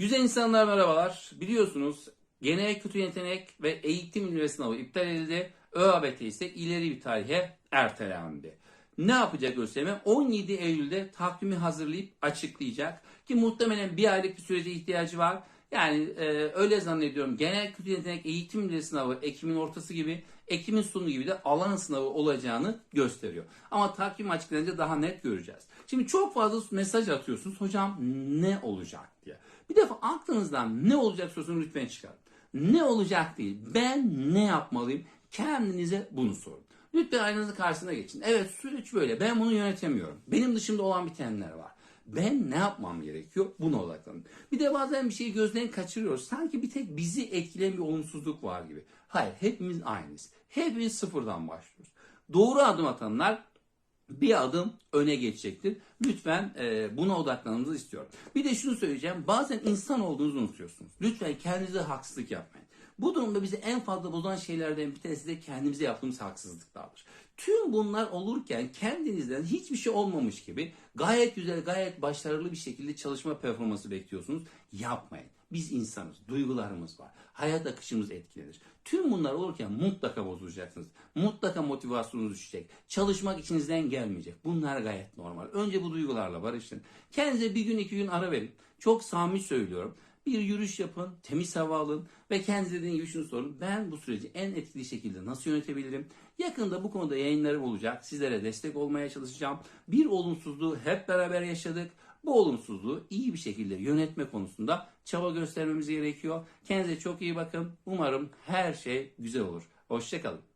Güzel insanlar merhabalar. Biliyorsunuz genel kötü yetenek ve eğitim üniversite sınavı iptal edildi. ÖABT ise ileri bir tarihe ertelendi. Ne yapacak ÖSYM? 17 Eylül'de takvimi hazırlayıp açıklayacak. Ki muhtemelen bir aylık bir sürece ihtiyacı var. Yani e, öyle zannediyorum. Genel kötü yetenek eğitim sınavı Ekim'in ortası gibi, Ekim'in sonu gibi de alan sınavı olacağını gösteriyor. Ama takvim açıklanınca daha net göreceğiz. Şimdi çok fazla mesaj atıyorsunuz. Hocam ne olacak diye. Bir defa aklınızdan ne olacak sorusunu lütfen çıkarın. Ne olacak değil. Ben ne yapmalıyım? Kendinize bunu sorun. Lütfen aynanızın karşısına geçin. Evet süreç böyle. Ben bunu yönetemiyorum. Benim dışımda olan bitenler var. Ben ne yapmam gerekiyor? Buna odaklanın. Bir de bazen bir şeyi gözden kaçırıyoruz. Sanki bir tek bizi etkileyen bir olumsuzluk var gibi. Hayır hepimiz aynıyız. Hepimiz sıfırdan başlıyoruz. Doğru adım atanlar bir adım öne geçecektir. Lütfen e, buna odaklanmanızı istiyorum. Bir de şunu söyleyeceğim. Bazen insan olduğunuzu unutuyorsunuz. Lütfen kendinize haksızlık yapmayın. Bu durumda bizi en fazla bozan şeylerden bir tanesi de kendimize yaptığımız haksızlıklardır. Tüm bunlar olurken kendinizden hiçbir şey olmamış gibi gayet güzel, gayet başarılı bir şekilde çalışma performansı bekliyorsunuz. Yapmayın. Biz insanız, duygularımız var. Hayat akışımız etkilenir. Tüm bunlar olurken mutlaka bozulacaksınız. Mutlaka motivasyonunuz düşecek. Çalışmak içinizden gelmeyecek. Bunlar gayet normal. Önce bu duygularla barışın. Kendinize bir gün iki gün ara verin. Çok samimi söylüyorum. Bir yürüyüş yapın, temiz hava alın ve kendinize gibi şunu sorun. Ben bu süreci en etkili şekilde nasıl yönetebilirim? Yakında bu konuda yayınlarım olacak. Sizlere destek olmaya çalışacağım. Bir olumsuzluğu hep beraber yaşadık. Bu olumsuzluğu iyi bir şekilde yönetme konusunda çaba göstermemiz gerekiyor. Kendinize çok iyi bakın. Umarım her şey güzel olur. Hoşçakalın.